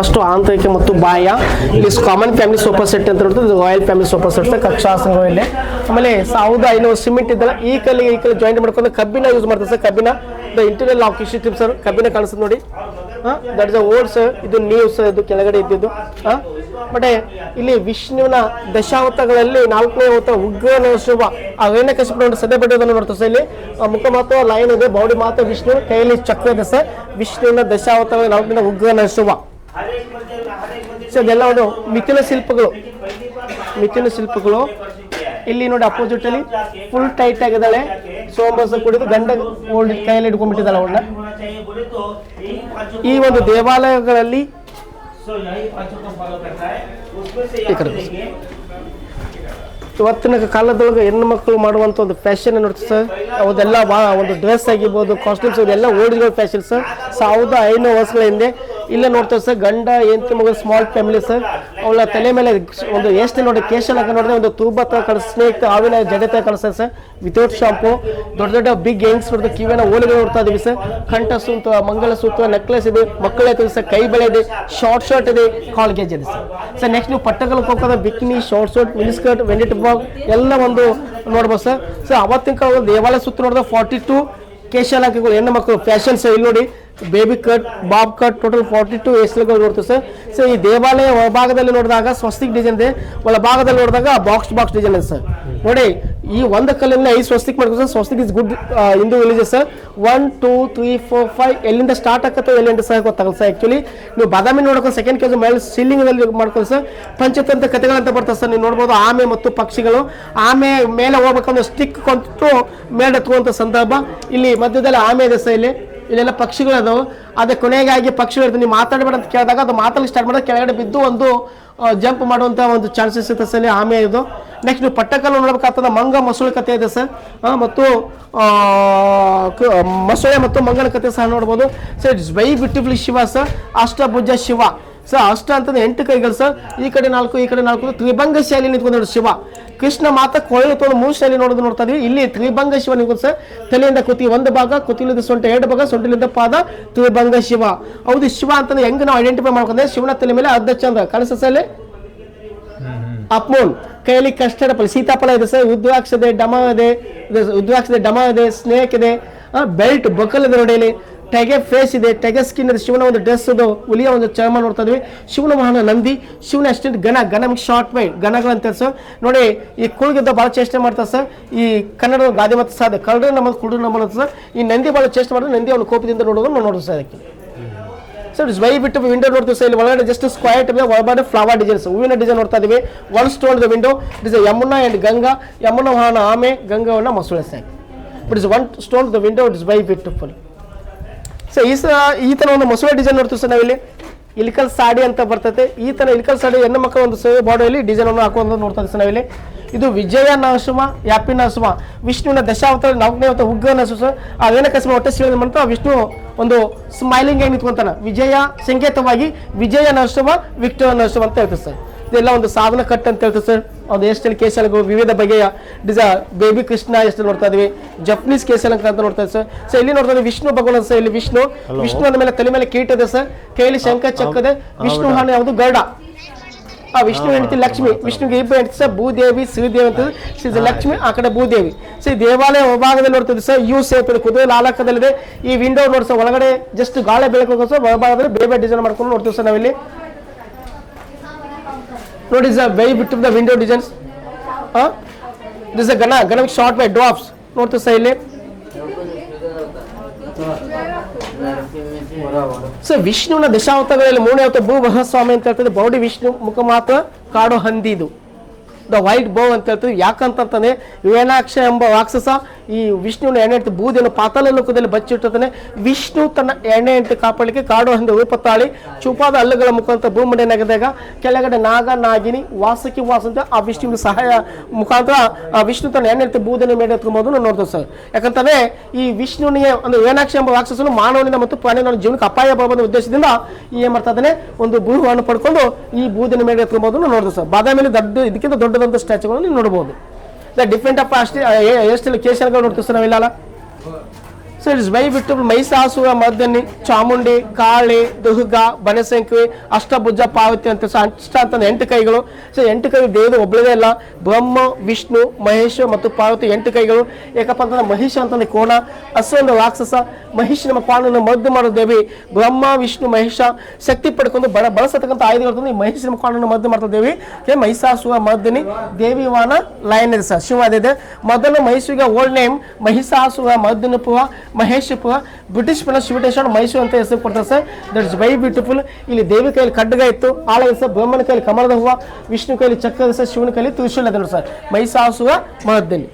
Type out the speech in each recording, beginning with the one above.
First ಆಂತರಿಕ ಮತ್ತು ಬಾಹ್ಯ. ಇಲ್ಲಿ ಕಾಮನ್ ಫ್ಯಾಮಿಲಿ ಸೋಫಾ ಸೆಟ್ ಅಂತ ಇರ್ತದೆ ರಾಯಲ್ ಫ್ಯಾಮಿಲಿ ಸೋಫಾ ಸೆಟ್ ಕಕ್ಷಾಸನಗಳು ಇಲ್ಲಿ. ಆಮೇಲೆ ಸಾವಿರದ ಐನೂರು ಸಿಮೆಂಟ್ ಇದ್ದಲ್ಲ, ಈ ಕಲ್ಲಿಗೆ ಈ ಕಲ್ಲಿ ಜಾಯಿಂಟ್ ಮಾಡ್ಕೊಂಡು ಕಬ್ಬಿನ ಯೂಸ್ ಮಾಡ್ತಾರೆ ಸರ್, ಕಬ್ಬಿನ. The interior lock system sir ಕಬ್ಬಿನ ಕಾಣಿಸ್ತದೆ ನೋಡಿ. ದಟ್ ಇಸ್ ಓಲ್ಡ್ ಸರ್ ಇದು ನೀವು ಸರ್ ಇದು ಕೆಳಗಡೆ ಇದ್ದಿದ್ದು. ಹಾಂ? ಬಟ್ ಇಲ್ಲಿ ವಿಷ್ಣುವಿನ ದಶಾವತಗಳಲ್ಲಿ ನಾಲ್ಕನೇ ಅವತ ಉಗ್ರನ ಶುಭ. ರೇಣ ಕಸಿಪು ಸದ್ಯ ಬಿಡೋದನ್ನು ನೋಡ್ತಾರೆ ಸರ್ ಇಲ್ಲಿ. ಮುಖ ಮಾತ್ರ ಲೈನ್ ಇದೆ ಬಾಡಿ ಮಾತ್ರ ವಿಷ್ಣು ಕೈಯಲ್ಲಿ ಚಕ್ರ ಇದೆ ಸರ್. ವಿಷ್ಣುವಿನ ದಶಾವತಗಳಲ್ಲಿ ನಾಲ್ಕನೇ ಉಗ್ರನ ನರಸಿಂಹ ಸೊ ಇದೆಲ್ಲ ಒಂದು ಮಿಥುನ ಶಿಲ್ಪಗಳು. ಮಿಥುನ ಶಿಲ್ಪಗಳು. ಇಲ್ಲಿ ನೋಡಿ ಅಪೋಸಿಟ್ ಅಲ್ಲಿ ಫುಲ್ ಟೈಟ್ ಆಗಿದ್ದಾಳೆ ಸೋಮಸ ಕುಡಿದು ಗಂಡ ಕೈಯಲ್ಲಿ ಹಿಡ್ಕೊಂಡ್ಬಿಟ್ಟಿದ್ದಾಳೆ ಅವಳನ್ನ. ಈ ಒಂದು ದೇವಾಲಯಗಳಲ್ಲಿ. ಇವತ್ತಿನ ಕಾಲದೊಳಗೆ ಹೆಣ್ಣು ಮಕ್ಕಳು ಮಾಡುವಂಥ ಒಂದು ಫ್ಯಾಷನ್ ನೋಡ್ತೀವಿ ಸರ್ ಅವೆಲ್ಲ ಒಂದು ಡ್ರೆಸ್ ಆಗಿರ್ಬೋದು ಕಾಸ್ಟ್ಯೂಮ್ಸ್ ಇದೆಲ್ಲ ಓಲ್ಡ್ ಫ್ಯಾಷನ್ ಸರ್ ಸಾವಿರದ ಐನೂರು ವರ್ಷಗಳ ಹಿಂದೆ ಇಲ್ಲೇ ನೋಡ್ತೇವೆ ಸರ್, ಗಂಡ, ಹೆಂಡತಿ ಮಗ ಸ್ಮಾಲ್ ಫ್ಯಾಮಿಲಿ ಸರ್. ಅವಳ ತಲೆ ಮೇಲೆ ಒಂದು ಎಷ್ಟು ನೋಡಿ ಕೇಶನ ನೋಡಿದ್ರೆ ಒಂದು ತೂಬ ಕಳಿಸ್, ಸ್ನೇಹಿತ ಆವಿನ ಜಡೆ ತರ ಸರ್. ವಿತೌಟ್ ಶಾಂಪು ದೊಡ್ಡ ದೊಡ್ಡ ಬಿಗ್ ಯಂಗ್ಸ್ ನೋಡಿದ್ರೆ ಕಿವಿನ ಓಲಿಗೆ ನೋಡ್ತಾ ಇದೀವಿ ಸರ್. ಕಂಠ ಸೂತ್ರ ಮಂಗಳ ಸೂತ್ರ ನೆಕ್ಲೆಸ್ ಇದೆ, ಮಕ್ಕಳ ಸರ್, ಕೈ ಬಳೆ ಇದೆ ಶಾರ್ಟ್ ಶಾರ್ಟ್ ಇದೆ, ಕಾಲ್ ಗೇಜ್ ಇದೆ ಸರ್. ಸರ್ ನೆಕ್ಸ್ಟ್ ನೀವು ಪಟ್ಟಗಳ ಹೋಗೋದ bikini short short mini skirt ವೆಂಡಿಟ್ ಬಾಗ್ ಎಲ್ಲ ಒಂದು ನೋಡ್ಬೋದು ಸರ್. ಸರ್, ಅವತ್ತಿನ ಕಾಲ ದೇವಾಲಯ ಸುತ್ತ ನೋಡಿದ್ರೆ ಫಾರ್ಟಿ ಟು ಕೇಶಾಲಾಕಿಗಳು, ಹೆಣ್ಣು ಮಕ್ಕಳು ಫ್ಯಾಷನ್ ಸರ್, ಇಲ್ಲಿ ನೋಡಿ. Baby cut bob cut total forty two ಎಸ್ಗಳು ನೋಡ್ತೀವಿ ಸರ್. ಸರ್ ಈ ದೇವಾಲಯ ಒಳಭಾಗದಲ್ಲಿ ನೋಡಿದಾಗ ಸ್ವಸ್ತಿಕ್ ಡಿಸೈನ್ ಇದೆ. ಒಳಭಾಗದಲ್ಲಿ ನೋಡಿದಾಗ ಬಾಕ್ಸ್ ಬಾಕ್ಸ್ ಡಿಸೈನ್ ಇದೆ ಸರ್. ನೋಡಿ, ಈ ಒಂದು ಕಲ್ಲಿನ ಐದು ಸ್ವಸ್ತಿಕ್ ಮಾಡ್ಕೊಂಡು sir. Swastik is good Hindu villages sir. One two three four five ಎಲ್ಲಿಂದ ಸ್ಟಾರ್ಟ್ ಆಗುತ್ತೆ ಎಲ್ಲಿಂದ ಸರ್ ಗೊತ್ತಾಗಲ್ಲ ಸರ್ ಆ್ಯಕ್ಚುಲಿ ನೀವು ಬಾದಾಮಿ ನೋಡ್ಕೊಂಡು ಸೆಕೆಂಡ್ ಕೇಸ್ ಮೇಲೆ ಸೀಲಿಂಗ್ನಲ್ಲಿ ಮಾಡ್ಕೊಂಡು ಸರ್. ಪಂಚತಂತ್ರ ಕಥೆಗಳಂತ ಬರ್ತದೆ ಸರ್. ನೀವು ನೋಡ್ಬೋದು ಆಮೆ ಮತ್ತು ಪಕ್ಷಿಗಳು. ಆಮೆ ಮೇಲೆ ಹೋಗ್ಬೇಕಂದ್ರೆ ಸ್ಟಿಕ್ ಕೊಟ್ಟು ಮೇಲೆ ಎತ್ಕುವಂಥ ಸಂದರ್ಭ. ಇಲ್ಲಿ ಮಧ್ಯದಲ್ಲಿ ಆಮೆ ಇದೆ ಸರ್ ಇಲ್ಲಿ. ಇಲ್ಲೆಲ್ಲ ಪಕ್ಷಿಗಳದು ಅದೇ ಕೊನೆಗಾಗಿ ಪಕ್ಷಿಗಳು ನೀವು ಮಾತಾಡಬೇಡ ಅಂತ ಕೇಳಿದಾಗ ಅದು ಮಾತಾಡಲಿಕ್ಕೆ ಸ್ಟಾರ್ಟ್ ಮಾಡೋದು ಕೆಳಗಡೆ ಬಿದ್ದು ಒಂದು ಜಂಪ್ ಮಾಡುವಂಥ ಒಂದು ಚಾನ್ಸಸ್ ಇದೆ ಸರ್ ಆಮೆ ಇದು. ನೆಕ್ಸ್ಟ್ ನೀವು ಪಟ್ಟಕಲ್ಲು ನೋಡ್ಬೇಕಾಗ್ತದೆ. ಮಂಗ ಮೊಸಳೆ ಕಥೆ ಇದೆ ಸರ್. ಮತ್ತು ಮೊಸಳೆ ಮತ್ತು ಮಂಗನ ಕಥೆ ಸಹ ನೋಡ್ಬೋದು. Sir, it's very beautiful Shiva sir. ಅಷ್ಟಭುಜ Shiva. Sir, ಅಷ್ಟ ಅಂತಂದ್ರೆ ಎಂಟು ಕೈಗಳು ಸರ್. ಈ ಕಡೆ ನಾಲ್ಕು, ಈ ಕಡೆ ನಾಲ್ಕು. ತ್ರಿಭಂಗ ಶೈಲಿ ನಿಂತ್ಕೊಂಡು ಶಿವ. ಕೃಷ್ಣ ಮಾತ ಕೊಳಲು ತೋಳು ಮೂರು ಶೈಲಿ ನೋಡೋದು ನೋಡ್ತಾ ಇದೀವಿ. ಇಲ್ಲಿ ತ್ರಿಭಂಗ ಶಿವ ನಿಂತ್ಕೊಂಡು ಸರ್ ತಲೆಯಿಂದ ಕುತಿ ಒಂದು ಭಾಗ ಕುತಿಲಿಂದ ಸೊಂಟ ಎರಡು ಭಾಗ ಸೊಂಟಲಿಂದ ಪಾದ ತ್ರಿಭಂಗ ಶಿವ. ಹೌದು ಶಿವ ಅಂತ ಹೆಂಗ್ ನಾವು ಐಡೆಂಟಿಫೈ ಮಾಡ್ಕೊಂಡ್ರೆ ಶಿವನ ತಲೆ ಮೇಲೆ ಅರ್ಧ ಚಂದ್ರ ಕಳಿಸ ಸರ್ ಅಪ್ಮೋನ್ ಕೈಯಲ್ಲಿ ಕಷ್ಟದ ಫಲ ಸೀತಾಫಲ ಇದೆ ಸರ್ ಉದ್ವಾಕ್ಷದೆ ಡಮ ಇದೆ ಉದ್ವಾಕ್ಷದೆ ಡಮ ಇದೆ ಸ್ನೇಕ್ ಇದೆ. ಬೆಲ್ಟ್ ಬೊಕಲ್ ಇದೆ ನೋಡಿ ಟೆಗೆ ಫೇಸ್ ಇದೆ ಟೆಗೆ ಸ್ಕಿನ್ ಇದೆ. ಶಿವನ ಒಂದು ಡ್ರೆಸ್ ಅದು ಹುಲಿಯ ಒಂದು ಚರ್ಮ ನೋಡ್ತಾ ಇದ್ವಿ. ಶಿವನ ವಾಹನ ನಂದಿ, ಶಿವನ ಅಷ್ಟೇ ಗಣ ಗಣ ಶಾರ್ಟ್ ವೈಟ್ ಗಣಗಳಂತ ಸರ್ ನೋಡಿ, ಈ ಕುಳ್ಗಿದ್ದ ಭಾಳ ಚೇಷ್ಟೆ ಮಾಡ್ತಾರೆ ಸರ್ ಈ ಕನ್ನಡ ಗಾದೆ ಮತ್ತು ಸಾಧ್ಯ ಕನ್ನಡ ನಮ್ಮ ಕುರುಡು ನಮ್ಮ ಸರ್ ಈ ನಂದಿ ಭಾಳ ಚೇಷ್ಟೆ ಮಾಡಿದ್ರೆ ನಂದಿ ಅವನ ಕೋಪದಿಂದ ನೋಡೋದು ನಾವು ನೋಡೋದು ಸರ್ ಅದಕ್ಕೆ. ಸರ್ ವೈ ಬಿಟ್ಟು ವಿಂಡೋ ನೋಡ್ತೀವಿ ಸರ್ ಇಲ್ಲಿ ಒಳಗಡೆ ಜಸ್ಟ್ ಸ್ಕ್ವಯರ್ ಟೈಪ್ ಒಳಗಡೆ ಫ್ಲವರ್ ಡಿಸೈನ್ಸ್ ಹೂವಿನ ಡಿಸೈನ್ ನೋಡ್ತಾ ಇದೀವಿ. One stone the window it is Yamuna and Ganga. Yamuna ವಾಹನ ಆಮೆ ಗಂಗಾವನ್ನ ಮೊಸಳೆ sir it is one stone the window it is very beautiful so ಈ ಸ, ಈ ತರ ಒಂದು ಮೊಸಳೆ ಡಿಸೈನ್ ನೋಡ್ತೀವಿ ಸರ್ ನಾವಿಲ್ಲಿ. ಇಲ್ಕಲ್ ಸಾಡಿ ಅಂತ ಬರ್ತೈತೆ. ಈ ತರ ಇಲ್ಕಲ್ ಸಾಡಿ ಹೆಣ್ಣು ಮಕ್ಕಳ ಒಂದು ಸೇವೆ ಬಾಡಿಯಲ್ಲಿ ಡಿಸೈನ್ ಅನ್ನು ಹಾಕುವಂತ ನೋಡ್ತಾ ಸರ್ ನಾವಿಲ್ಲಿ. ಇದು ವಿಜಯ ನರಸಿಂಹ ಯಾಪಿ ನರಸಿಂಹ ವಿಷ್ಣುವಿನ ದಶಾವತಾರ ನಾಲ್ಕನೇ ಅವತಾರ ಉಗ್ರ ನರಸಿಂಹ ಸರ್. ರೇಣಕಸಿಂಹ ಹೊಟ್ಟೆ ಶಿವನ ಆ ವಿಷ್ಣು ಒಂದು ಸ್ಮೈಲಿಂಗ್ ಆಗಿ ವಿಜಯ, ಸಂಕೇತವಾಗಿ ವಿಜಯ ನರಸಿಂಹ ವಿಕ್ಟೋರ್ ನರಸಿಂಹ ಅಂತ ಹೇಳ್ತೀವಿ ಸರ್. ಇದೆಲ್ಲ ಒಂದು ಸಾಧನ ಕಟ್ ಅಂತ ಹೇಳ್ತೀವಿ ಸರ್. ಒಂದು ಎಷ್ಟೆಲ್ಲ ಕೇಸಲಗಳು ವಿವಿಧ ಬಗೆಯ ಡಿಸ ಬೇಬಿ ಕೃಷ್ಣ ಎಷ್ಟು ನೋಡ್ತಾ ಇದೀವಿ ಜಪನೀಸ್ ಕೇಸಲ್ ಅಂತ ನೋಡ್ತಾ ಇದ್ದೀವಿ ಸರ್ ಸೊ ಇಲ್ಲಿ ನೋಡ್ತಾ ಇದ್ದೀವಿ ವಿಷ್ಣು ಭಗವಾನ್ ಸರ್ ಇಲ್ಲಿ ವಿಷ್ಣು. ವಿಷ್ಣು ಅಂದ ಮೇಲೆ ತಲೆ ಮೇಲೆ ಕೀಟ ಇದೆ ಸರ್ ಕೇಳಿ ಶಂಖ ಚಕ್ಕದೆ ವಿಷ್ಣು ಹಾನಿ ಯಾವುದು? ಗರ್ಡ. ಆ ವಿಷ್ಣು ಹೆಂಡತಿ ಲಕ್ಷ್ಮಿ. ವಿಷ್ಣುಗೆ ಇಬ್ಬರು ಹೆಂಡತಿ ಸರ್ ಭೂದೇವಿ ಶ್ರೀದೇವಿ ಅಂತ ಶ್ರೀ ಲಕ್ಷ್ಮಿ ಆ ಕಡೆ ಭೂದೇವಿ. ಸೊ ಈ ದೇವಾಲಯ ಒಳಭಾಗದಲ್ಲಿ ನೋಡ್ತಿದ್ವಿ ಸರ್ ಯು ಸೇಪ್ ಇದೆ ಕುದುರೆ ಲಾಲಕದಲ್ಲಿದೆ ಈ ವಿಂಡೋ ನೋಡಿ ಸರ್ ಒಳಗಡೆ ಜಸ್ಟ್ ಗಾಳಿ ಬೆಳಕು ಸರ್ ಒಳಭಾಗದಲ್ಲಿ ಬೇಬೆ ಬೇರೆ ಡಿಸೈನ್ ಮಾಡ್ಕೊಂಡು ನೋಡ್ತೀವಿ ಸರ್ ನಾವಿಲ್ಲಿ. ನೋಡಿ sir very beautiful window designs this ಗಣ ಗಣ ಶಾರ್ಟ್ ಬೈ ಡ್ರಾಪ್ಸ್ ನೋಡ್ತೀವಿ ಸರ್ ಇಲ್ಲಿ ಸೊ ವಿಷ್ಣುವಿನ ದಶಾವತಾರಗಳಲ್ಲಿ ಮೂರನೇ ಅವತಾರ ಭೂ ಮಹಾಸ್ವಾಮಿ ಅಂತ ಹೇಳ್ತದೆ ಬೌಡಿ ವಿಷ್ಣು ಮುಖ ಮಾತ್ರ ಕಾಡು ಹಂದಿದು. ದ ವೈಟ್ ಬೌ ಅಂತ ಹೇಳ್ತೀವಿ ಯಾಕಂತಂತಾನೆ ವೇಣಾಕ್ಷ ಎಂಬ ರಾಕ್ಷಸ ಈ ವಿಷ್ಣುವಿನ ಎಣ್ಣೆ ಅಂತ ಬೂದಿಯನ್ನು ಪಾತಾಲ ಲೋಕದಲ್ಲಿ ಬಚ್ಚಿಟ್ಟಿರ್ತಾನೆ ವಿಷ್ಣು ತನ್ನ ಎಣ್ಣೆ ಅಂತ ಕಾಪಾಡಲಿಕ್ಕೆ ಕಾಡು ಹಿಂದೆ ಉಪತಾಳಿ ತಾಳಿ ಚೂಪಾದ ಹಲ್ಲುಗಳ ಮುಖಾಂತರ ಭೂಮಂಡೆ ನಗದಾಗ ಕೆಳಗಡೆ ನಾಗ, ನಾಗಿನಿ, ವಾಸಕಿ, ವಾಸಂತ ಆ ವಿಷ್ಣುವಿನ ಸಹಾಯ ಮುಖಾಂತರ ಆ ವಿಷ್ಣು ತನ್ನ ಎಣ್ಣೆ ಅಂತ ಬೂದಿನ ಮೇಲೆ ಎತ್ಕೊಂಬೋದು ನೋಡ್ತೇವೆ ಸರ್. ಯಾಕಂತಂದ್ರೆ ಈ ವಿಷ್ಣುವಿನ ಒಂದು ಏನಾಕ್ಷಿ ಎಂಬ ರಾಕ್ಷಸನು ಮಾನವನಿಂದ ಮತ್ತು ಪ್ರಾಣಿಗಳ ಜೀವನಕ್ಕೆ ಅಪಾಯ ಬರಬಹುದು ಉದ್ದೇಶದಿಂದ ಈ ಏನ್ ಮಾಡ್ತಾ ಇದ್ದಾನೆ? ಒಂದು ಭೂಹವನ್ನು ಪಡ್ಕೊಂಡು ಈ ಬೂದಿನ ಮೇಲೆ ಎತ್ಕೊಂಬೋದು ನೋಡ್ತೇವೆ ಸರ್. ಬಾದಾಮಿಯಲ್ಲಿ ದೊಡ್ಡ, ಇದಕ್ಕಿಂತ ದೊಡ್ಡದಂತ ಸ್ಟ್ಯಾಚುಗಳನ್ನು ನೋಡಬಹುದು ಡಿಫ್ರೆಂಟ್ ಆಫ್ ಅಷ್ಟೇ ಎಷ್ಟೆಲ್ಲ ಕೇಶನ್ಗಳು ನೋಡ್ತೀವಿ ಸರ್ ನಾವಿಲ್ಲ ಸೊ ಇಟ್ಸ್ ವೈ ಬಿಟ್ಟು ಮೈಸಾಸುರ ಮರ್ದನಿ ಚಾಮುಂಡಿ ಕಾಳಿ ದುರ್ಗ ಬನಶಂಕರಿ ಅಷ್ಟಭುಜ ಪಾವತಿ ಅಂತ ಅಷ್ಟ ಅಂತಂದ್ರೆ ಎಂಟು ಕೈಗಳು. ಸೊ ಎಂಟು ಕೈ ದೇವರು ಒಬ್ಬಳದೇ ಇಲ್ಲ ಬ್ರಹ್ಮ, ವಿಷ್ಣು ಮಹೇಶ ಮತ್ತು ಪಾರ್ವತಿ ಎಂಟು ಕೈಗಳು. ಯಾಕಪ್ಪ ಅಂತಂದ್ರೆ ಮಹಿಷ ಅಂತಂದ್ರೆ ಕೋಣ. ಅಸೊಂದು ರಾಕ್ಷಸ. ಮಹಿಷ ನಮ್ಮ ಕೋಣನ ಮದ್ದು ಮಾಡೋ ದೇವಿ. ಬ್ರಹ್ಮ, ವಿಷ್ಣು, ಮಹೇಶ ಶಕ್ತಿ ಪಡ್ಕೊಂಡು ಬಡ ಬಳಸತಕ್ಕಂಥ ಆಯುಧಗಳು ಈ ಮಹಿಷ ನಮ್ಮ ಕೋಣನ ಮದ್ದು ಮಾಡ್ತಾ ದೇವಿ. ಮಹಿಷಾಸುರ ದೇವಿ ವಾನ ಲಯನ್ ಶಿವ ಇದೆ ಮೊದಲು ಮೈಸೂರಿಗೆ old name Mahishasura Mardinapura Maheshapura British ಪುನಃ ಶಿವಟೇಶ್ವರ ಮೈಸೂರು ಅಂತ ಹೆಸರು ಕೊಡ್ತಾರೆ sir. That is very beautiful ಇಲ್ಲಿ ದೇವಿ ಕೈಯಲ್ಲಿ ಖಡ್ಗ ಇತ್ತು, ಆಳ ಸರ್. ಬ್ರಹ್ಮನ ಕೈಯಲ್ಲಿ ಕಮಲದ ಹೂವ, ವಿಷ್ಣು ಕೈಲಿ ಚಕ್ರದ ಸರ್, ಶಿವನ ಕೈಯಲ್ಲಿ ತ್ರಿಶೂಲ ಅದನ್ನು ಸರ್. ಮೈಸಾಸುವ ಮಹದಲ್ಲಿ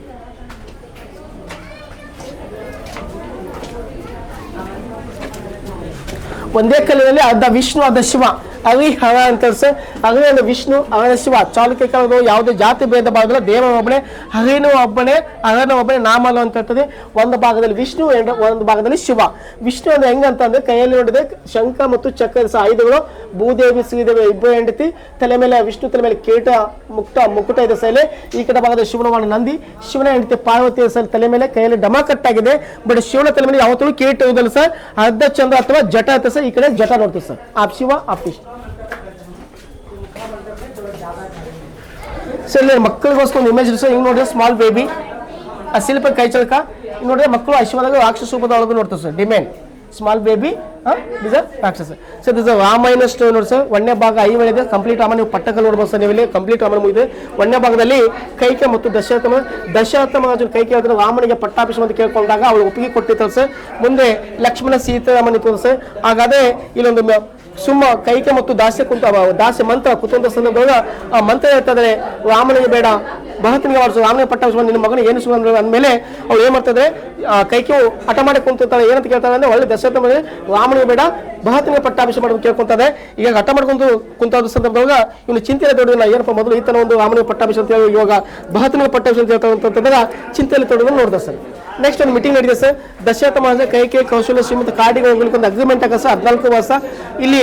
ಒಂದೇ ಕಲೆಯಲ್ಲಿ ಅರ್ಧ ವಿಷ್ಣು, ಅರ್ಧ ಶಿವ. ಅಗ್ನಿ ಹವ ಅಂತ ಸರ್ ಅಗ್ನಿ ಅಂದ್ರೆ ವಿಷ್ಣು ಅವನ ಶಿವ. ಚಾಲುಕ್ಯ ಯಾವುದೇ ಜಾತಿ ಭೇದ ಭಾಗದಲ್ಲಿ ದೇವ ಒಬ್ಬನೇ ಅಗೇನು ಒಬ್ಬನೇ ಅಗನ ಒಬ್ಬನೇ ನಾಮಲು ಅಂತ ಇರ್ತದೆ. ಒಂದು ಭಾಗದಲ್ಲಿ ವಿಷ್ಣು ಒಂದು ಭಾಗದಲ್ಲಿ ಶಿವ. ವಿಷ್ಣು ಅಂದ್ರೆ ಹೆಂಗಂತ ಅಂದ್ರೆ ಕೈಯಲ್ಲಿ ನೋಡಿದ್ರೆ ಶಂಖ ಮತ್ತು ಚಕ್ರ ಆಯುಧಗಳು, ಭೂದೇವಿ, ಶ್ರೀದೇವಿ ಇಬ್ಬರು ಹೆಂಡತಿ. ತಲೆ ಮೇಲೆ ವಿಷ್ಣು ತಲೆ ಮೇಲೆ ಕೇಟ ಮುಕ್ತ ಮುಕುಟ ಇದೆ ಸೈಲೆ. ಈ ಕಡೆ ಭಾಗದ ಶಿವನ ಮಾಡಿ ನಂದಿ. ಶಿವನ ಹೆಂಡತಿ ಪಾರ್ವತಿ ಸರ್ ತಲೆ ಮೇಲೆ ಕೈಯಲ್ಲಿ ಡಮ ಕಟ್ಟಾಗಿದೆ. ಬಟ್ ಶಿವನ ತಲೆ ಮೇಲೆ ಯಾವತ್ತೂ ಕೇಟ ಹೋದಲ್ಲ ಸರ್. ಅರ್ಧ ಚಂದ್ರ ಅಥವಾ ಜಟ ಅಂತ ಸರ್. ಈ ಕಡೆ ಜಟ ನೋಡ್ತೀವಿ sir. Half Shiva, half Vishnu. ಇಲ್ಲಿ ಮಕ್ಕಳಿಗೋಸ್ಕರ ಒಂದು ಇಮೇಜ್ ಸರ್ ಹಿಂಗೆ ನೋಡಿದ್ರೆ ಸ್ಮಾಲ್ ಬೇಬಿ ಆ ಶಿಲ್ಪ ಕೈ ಚಳಕ ನೋಡಿದ್ರೆ ಮಕ್ಕಳು ಅಶ್ವದಾಗ ರಾಕ್ಷಸ ರೂಪದ ನೋಡ್ತಾರೆ sir demand small baby is rakshasa sir this Ramayana story ನೋಡಿ ಸರ್ ಒಂದನೇ ಭಾಗ ಐ ಒಳಗೆ ಕಂಪ್ಲೀಟ್ ರಾಮ ನೀವು ಪಟ್ಟಕ ನೋಡ್ಬೋದು ಸರ್ ನೀವು ಇಲ್ಲಿ ಕಂಪ್ಲೀಟ್ ರಾಮನ ಮುಗಿದೆ ಒಂದನೇ ಭಾಗದಲ್ಲಿ ಕೈಕೆ ಮತ್ತು ದಶರಥ ಮಹಾರಾಜ- ದಶರಥ ಕೈಕೆ ಹೇಳಿದ್ರೆ ರಾಮನಿಗೆ ಪಟ್ಟಾಭಿಷೇಕ ಅಂತ ಕೇಳ್ಕೊಂಡಾಗ ಅವಳು ಒಪ್ಪಿಗೆ ಕೊಟ್ಟಿರ್ತಾರೆ ಸರ್ ಮುಂದೆ ಲಕ್ಷ್ಮಣ ಸೀತಾರಾಮ ನಿಂತು ಸರ್ ಹಾಗಾದ್ರೆ ಇಲ್ಲೊಂದು ಸುಮ್ಮ ಕೈಕೆ ಮತ್ತು ದಾಸ್ಯ ಕುಂತ ದಾಸ್ಯ ಮಂತ್ರ ಕುತಂತ ಸಂದರ್ಭದಾಗ ಆ ಮಂತ್ರ ಹೇಳ್ತದ್ರೆ ರಾಮನಿಗೆ ಬೇಡ. ಭರತನಿಗೆ ಮಾಡಿಸು. ಪಟ್ಟ ಪಟ್ಟಾಭಿಷೇಕ ನಿನ್ನ ಮಗನ ಏನು ಸುಗಂಧ ಅಂದಮೇಲೆ ಅವ್ಳು ಏನು ಮಾಡ್ತಿದ್ರೆ ಕೈಕೆ ಹಠ ಮಾಡಿ ಕುಂತಿರ್ತಾಳೆ. ಏನಂತ ಕೇಳ್ತಾಳೆ ಅಂದ್ರೆ ಒಳ್ಳೆ ದಶರಥ ಮೇಲೆ ರಾಮನಿಗೆ ಬೇಡ. ಬಹತನಿಗೆ ಪಟ್ಟಾಭಿಷೇಕ ಮಾಡೋದು ಕೇಳ್ಕೊಂತದೆ ಈಗ ಹಠ ಮಾಡ್ಕೊಂಡು ಕುಂತಾದ ಸಂದರ್ಭದಾಗ ಇವನು ಚಿಂತೆ ತೊಡಗಿಲ್ಲ ಏನಪ್ಪ ಮೊದಲು ಈತನ ಒಂದು ರಾಮನಿಗೆ ಪಟ್ಟಾಭಿಷೇಕ ಅಂತ ಹೇಳಿ ಇವಾಗ ಬಹತನಿಗೆ ಪಟ್ಟಾಭಿಷೇಕ ಅಂತ ಚಿಂತೆಯಲ್ಲಿ ತೊಡಗೋದು ನೋಡಿದೆ ಸರ್. ನೆಕ್ಸ್ಟ್ ಒಂದು ಮೀಟಿಂಗ್ ನಡೆದಿದೆ ಸರ್. ದಶರಥ ಮಹಾರಾಜ ಕೈಕೆ ಕೌಶಲ್ಯ ಶ್ರೀಮಂತ ಕಾಡಿಗೆ ಹೋಗ್ಲಿಕ್ಕೆ ಒಂದು ಅಗ್ರಿಮೆಂಟ್ ಆಗ ಸರ್. ಹದಿನಾಲ್ಕು ವರ್ಷ. ಇಲ್ಲಿ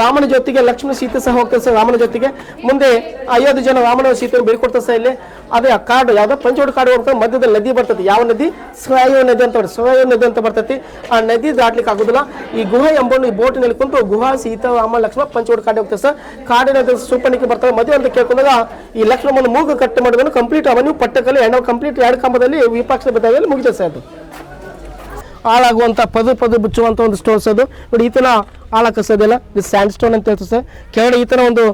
ರಾಮನ ಜೊತೆಗೆ ಲಕ್ಷ್ಮಣ ಸೀತೆ ಸಹ ಹೋಗ್ತಾರೆ ಸರ್ ರಾಮನ ಜೊತೆಗೆ. ಮುಂದೆ ಐವತ್ತು ಜನ ರಾಮನ ಸೀತೆ ಬೀಳ್ಕೊಡ್ತಾರೆ ಸರ್ ಇಲ್ಲಿ. ಅದೇ ಆ ಕಾಡು, ಯಾವುದೋ ಪಂಚೋಡು ಕಾಡು ಹೋಗ್ತಾ ಮಧ್ಯದಲ್ಲಿ ನದಿ ಬರ್ತದೆ. ಯಾವ ನದಿ? ಸ್ವಯೋ ನದಿ ಅಂತ ಬರ್ತದೆ. ಸ್ವಯೋ ನದಿ ಅಂತ ಬರ್ತೈತಿ. ಆ ನದಿ ದಾಟ್ಲಿಕ್ಕೆ ಆಗೋದಿಲ್ಲ. ಈ ಗುಹೆ ಎಂಬನ್ನು ಈ ಬೋಟಿನಲ್ಲಿ ಕುಂತು ಗುಹಾ ಸೀತಾ ರಾಮ ಲಕ್ಷ್ಮಣ ಪಂಚೋಡು ಕಾಡು ಹೋಗ್ತಾರೆ ಸರ್. ಕಾಡಿನ ಸೂಪನಿಗೆ ಬರ್ತಾರೆ. ಮದುವೆ ಅಂತ ಕೇಳ್ಕೊಂಡಾಗ ಈ ಲಕ್ಷ್ಮಣ ಮೂಗು ಕಟ್ ಮಾಡೋದನ್ನು ಕಂಪ್ಲೀಟ್ ಅವನು ಪಟ್ಟಕಲ್ಲಿ ಹೆಣ್ಣು ಕಂಪ್ಲೀಟ್ ಎರಡು ಕಂಬದಲ್ಲಿ ವಿಪಕ್ಷ ಬಿದ್ದಾಗ ಮುಗಿದ ಸರ್ ಅದು. ಹಾಳಾಗುವಂಥ ಪದ ಪದ ಬಿಚ್ಚುವಂಥ ಒಂದು ಸ್ಟೋನ್ಸ್ ಅದು. ನೋಡಿ ಈತನ ಹಾಳಾಕಿಸೋದಿಲ್ಲ ಇದು ಸ್ಯಾಂಡ್ ಸ್ಟೋನ್ ಅಂತ ಹೇಳ್ತದೆ ಸರ್. ಕೆಳಗಡೆ ಈತನ ಒಂದು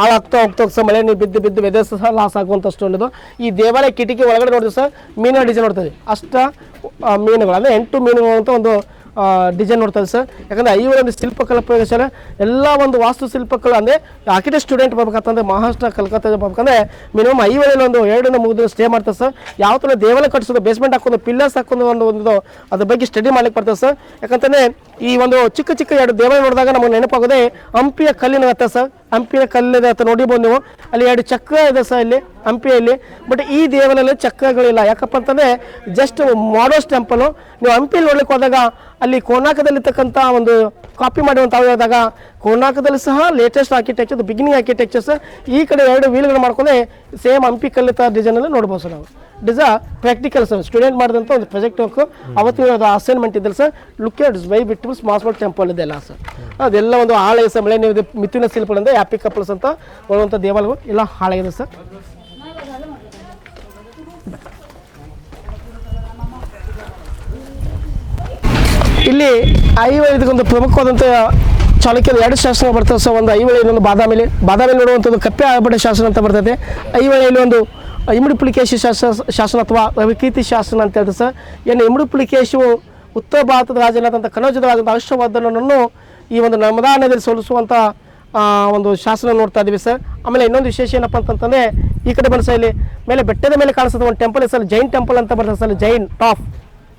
ಹಾಳಾಗ್ತಾ ಹೋಗ್ತಾ ಸರ್ ಮಳೆ, ನೀರು ಬಿದ್ದು ಬಿದ್ದು ವೆದೆ ಸಹ ಲಾಸ್ ಆಗುವಂಥ ಅಷ್ಟು ಇದು ಈ ದೇವಾಲಯ ಕಿಟಕಿ ಒಳಗಡೆ ನೋಡಿದ್ರೆ ಸರ್ ಮೀನಿನ ಡಿಸೈನ್ ನೋಡ್ತದೆ ಅಷ್ಟ ಮೀನುಗಳು, ಅಂದರೆ ಎಂಟು ಮೀನುಗಳು ಅಂತ ಒಂದು ಡಿಸೈನ್ ನೋಡ್ತದೆ ಸರ್. ಯಾಕಂದರೆ ಐವರ ಒಂದು ಶಿಲ್ಪಕಲಾ ಪ್ರಯೋಗಶಾಲೆ ಎಲ್ಲ ಒಂದು ವಾಸ್ತು ಶಿಲ್ಪಕಲೆ, ಅಂದರೆ ಆರ್ಕಿಟೆಕ್ಟ್ ಸ್ಟೂಡೆಂಟ್ ಬರ್ಬೇಕಂತಂದ್ರೆ ಮಹಾರಾಷ್ಟ್ರ ಕಲ್ಕತ್ತಾದ ಬರ್ಬೇಕಂದ್ರೆ ಮಿನಿಮಮ್ ಐವರಲ್ಲಿ ಒಂದು ಎರಡರಿಂದ ಮೂರು ದಿನ ಸ್ಟೇ ಮಾಡ್ತಾರೆ ಸರ್. ಯಾವ ಥರ ದೇವಾಲಯ ಕಟ್ಟಿಸೋದು ಬೇಸ್ಮೆಂಟ್ ಹಾಕೊಂಡು ಪಿಲ್ಲರ್ಸ್ ಹಾಕೊಂಡು ಒಂದು ಒಂದು ಅದ್ರ ಬಗ್ಗೆ ಸ್ಟಡಿ ಮಾಡ್ಲಿಕ್ಕೆ ಬರ್ತದೆ ಸರ್. ಯಾಕಂತಂದರೆ ಈ ಒಂದು ಚಿಕ್ಕ ಚಿಕ್ಕ ಎರಡು ದೇವಾಲಯ ನೋಡಿದಾಗ ನಮಗೆ ನೆನಪಾಗೋದೇ ಹಂಪಿಯ ಕಲ್ಲಿನ ಹತ್ತ ಸರ್ ಹಂಪಿಯ ಕಲ್ಲಿದೆ ಅಂತ ನೋಡಿಬೋದು ನೀವು. ಅಲ್ಲಿ ಎರಡು ಚಕ್ರ ಇದೆ ಸರ್ ಇಲ್ಲಿ, ಹಂಪಿಯಲ್ಲಿ. ಬಟ್ ಈ ದೇವಾಲಯದಲ್ಲಿ ಚಕ್ರಗಳಿಲ್ಲ. ಯಾಕಪ್ಪ ಅಂತಂದ್ರೆ ಜಸ್ಟ್ ಮಾಡೋಸ್ ಟೆಂಪಲು ನೀವು ಹಂಪಿಯಲ್ಲಿ ನೋಡ್ಲಿಕ್ಕೆ ಹೋದಾಗ ಅಲ್ಲಿ ಕೋನಾಕದಲ್ಲಿರ್ತಕ್ಕಂಥ ಒಂದು ಕಾಪಿ ಮಾಡುವಂತ ಹೇಳಿದಾಗ ಕೋನಾಕದಲ್ಲಿ ಸಹ ಲೇಟೆಸ್ಟ್ ಆರ್ಕಿಟೆಕ್ಚರ್ ಬಿಗಿನಿಂಗ್ ಆರ್ಕಿಟೆಕ್ಚರ್ಸ್ ಈ ಕಡೆ ಎರಡು ವೀಲ್ಗಳು ಮಾಡ್ಕೊಂಡೆ ಸೇಮ್ ಹಂಪಿ ಕಲ್ಲಿತ ಡಿಸೈನಲ್ಲಿ ನೋಡ್ಬೋದು ಸರ್ ನಾವು. ಡಿಸ ಪ್ರಾಕ್ಟಿಕಲ್ ಸರ್ ಸ್ಟೂಡೆಂಟ್ ಮಾಡಿದಂಥ ಒಂದು ಪ್ರಾಜೆಕ್ಟ್ ವರ್ಕ್ ಅವತ್ತಿನ ಅದು ಅಸೈನ್ಮೆಂಟ್ ಇದ್ದಲ್ಲಿ sir. Look at very beautiful small temple ಇದೆಲ್ಲ ಸರ್. ಅದೆಲ್ಲ ಒಂದು ಸರ್ ಮಳೆ ನೀವು ಮಿಥುನ ಶಿಲ್ಪಗಳಿಂದ ಹ್ಯಾಪಿ ಕಪಲ್ಸ್ ಅಂತ ಬರುವಂಥ ದೇವಾಲಯಗಳು ಎಲ್ಲ ಹಾಳಾಗಿದೆ ಸರ್. ಇಲ್ಲಿ ಐವೈದಕ್ಕೊಂದು ಪ್ರಮುಖವಾದಂಥ ಚಾಲುಕ್ಯದ ಎರಡು ಶಾಸನ ಬರ್ತದೆ. ಸರ್ ಒಂದು ಐವಳಿ, ಇನ್ನೊಂದು ಬಾದಾಮಿಲಿ ಬಾದಾಮಿಲಿ ನೋಡುವಂಥದ್ದು ಕಪ್ಪೆ ಆರ್ಭಟ ಶಾಸನ ಅಂತ ಬರ್ತದೆ. ಐವಳಿಯಲ್ಲಿ ಒಂದು ಇಮಿಡಿ ಪುಲಿಕೇಶಿ ಶಾಸನ ಶಾಸನ ಅಥವಾ ರವಿಕೀರ್ತಿ ಶಾಸನ ಅಂತ ಹೇಳ್ತಾರೆ ಸರ್. ಏನು ಇಮಿಡಿ ಉತ್ತರ ಭಾರತದ ರಾಜನಾದಂಥ ಕನೋಜದ ಹರ್ಷವರ್ಧನನನ್ನು ಈ ಒಂದು ನರ್ಮದಾ ನದಿಯಲ್ಲಿ ಸೋಲಿಸುವಂಥ ಒಂದು ಶಾಸನ ನೋಡ್ತಾ ಇದ್ದೀವಿ ಸರ್. ಆಮೇಲೆ ಇನ್ನೊಂದು ವಿಶೇಷ ಏನಪ್ಪ ಅಂತಂತಂದರೆ ಈ ಕಡೆ ಬಂದ ಸರ್, ಇಲ್ಲಿ ಮೇಲೆ ಬೆಟ್ಟದ ಮೇಲೆ ಕಾಣಿಸ್ತದೆ. ಒಂದು ಟೆಂಪಲ್ ಸರ್, ಜೈನ್ ಟೆಂಪಲ್ ಅಂತ ಬರ್ತದೆ ಸರ್ ಜೈನ್ ಟಾಪ್.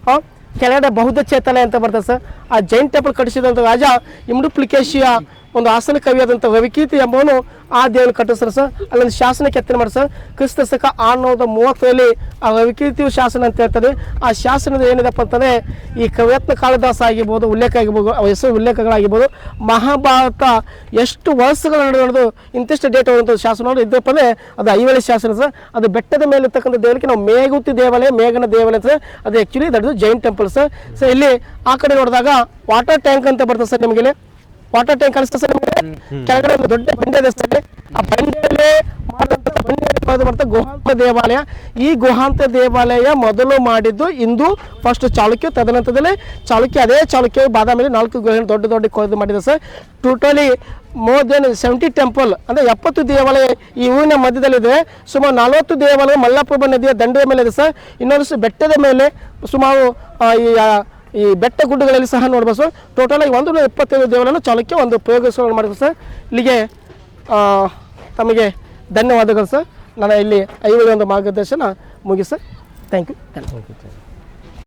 ಹಾಂ? ಕೆಳಗಡೆ ಬೌದ್ಧ ಚೇತನ ಅಂತ ಬರ್ತದೆ ಸರ್. ಆ ಜೈನ್ ಟೆಂಪಲ್ ಕಟ್ಟಿಸಿದಂಥ ರಾಜ ಇಮ್ಡು ಪುಲಿಕೇಶಿಯ ಒಂದು ಹಾಸನ ಕವಿಯಾದಂಥ ರವಿಕೀರ್ತಿ ಎಂಬವನು ಆ ದೇವನ ಕಟ್ಟಿಸ್ತಾರೆ ಸರ್. ಅಲ್ಲೊಂದು ಶಾಸನ ಕೆತ್ತನೆ ಮಾಡಿ ಸರ್. ಕ್ರಿಸ್ತ ಶಕ ಆರುನೂರದ ಮೂವತ್ತರಲ್ಲಿ ಆ ರವಿಕೀರ್ತಿ ಶಾಸನ ಅಂತ ಹೇಳ್ತದೆ. ಆ ಶಾಸನದ ಏನಿದೆಪ್ಪ ಅಂತಂದರೆ, ಈ ಕವಿಯತ್ನ ಕಾಳಿದಾಸ ಆಗಿರ್ಬೋದು, ಉಲ್ಲೇಖ ಆಗಿರ್ಬೋದು ಹೆಸರು ಉಲ್ಲೇಖಗಳಾಗಿರ್ಬೋದು, ಮಹಾಭಾರತ ಎಷ್ಟು ವರ್ಷಗಳ ನಡೆದು ಇಂತಿಷ್ಟು ಡೇಟ್ ಒಂದು ಶಾಸನ ಇದ್ದಪ್ಪ ಅಂದರೆ, ಅದು ಐವಳಿ ಶಾಸನ ಸರ್. ಅದು ಬೆಟ್ಟದ ಮೇಲೆ ಇರ್ತಕ್ಕಂಥ ದೇವರಿಗೆ ನಾವು ಮೇಗುತ್ತಿ ದೇವಾಲಯ, ಮೇಘನ ದೇವಾಲಯ ಅಂತ ಅದು actually that Jain temple sir. So ಇಲ್ಲಿ ಆ ಕಡೆ ನೋಡಿದಾಗ ವಾಟರ್ ಟ್ಯಾಂಕ್ ಅಂತ ಬರ್ತದೆ ಸರ್ ನಿಮಗೆ ವಾಟರ್ ಟ್ಯಾಂಕ್ ಕಾಣಿಸ್ತಾ ಸರ್ ನಿಮಗೆ ಕೆಳಗಡೆ ಒಂದು ದೊಡ್ಡ ಬಂಡೆ ಇದೆ ಸರ್. ಆ ಬಂಡೆಯಲ್ಲೇ ಬರ್ತಾ ಗುಹಾಂತ ದೇವಾಲಯ. ಈ ಗುಹಾಂತ ದೇವಾಲಯ ಮೊದಲು ಮಾಡಿದ್ದು ಇಂದು ಫಸ್ಟ್ ಚಾಲುಕ್ಯ ತದನಂತರದಲ್ಲಿ ಚಾಲುಕ್ಯ ಅದೇ ಚಾಲುಕ್ಯ ಬಾದಾಮಿಯಲ್ಲಿ ನಾಲ್ಕು ಗುಹೆಯನ್ನು ದೊಡ್ಡ ದೊಡ್ಡ ಕೊಯ್ದು ಮಾಡಿದೆ sir. Totally more then seventy temple ಅಂದರೆ ಎಪ್ಪತ್ತು ದೇವಾಲಯ ಈ ಊರಿನ ಮಧ್ಯದಲ್ಲಿದೆ. ಸುಮಾರು ನಲವತ್ತು ದೇವಾಲಯ ಮಲ್ಲಪ್ಪ ನದಿಯ ದಂಡೆಯ ಮೇಲೆ ಇದೆ ಸರ್. ಇನ್ನೊಂದು ಬೆಟ್ಟದ ಮೇಲೆ ಸುಮಾರು ಈ ಈ ಬೆಟ್ಟ ಗುಡ್ಡಗಳಲ್ಲಿ ಸಹ ನೋಡ್ಬೋದು ಸರ್. ಟೋಟಲಾಗಿ ಒಂದು ನೂರ ಎಪ್ಪತ್ತೈದು ದೇವರನ್ನು ಚಾಲುಕ್ಯ ಒಂದು ಪ್ರಯೋಗಿಸಲು ಮಾಡಿದ್ರು ಸರ್. ಇಲ್ಲಿಗೆ ತಮಗೆ ಧನ್ಯವಾದಗಳು ಸರ್. ನಾನು ಇಲ್ಲಿ ಐವಳಿ ಒಂದು ಮಾರ್ಗದರ್ಶನ ಮುಗಿಸ ಥ್ಯಾಂಕ್ ಯು ಥ್ಯಾಂಕ್ ಯು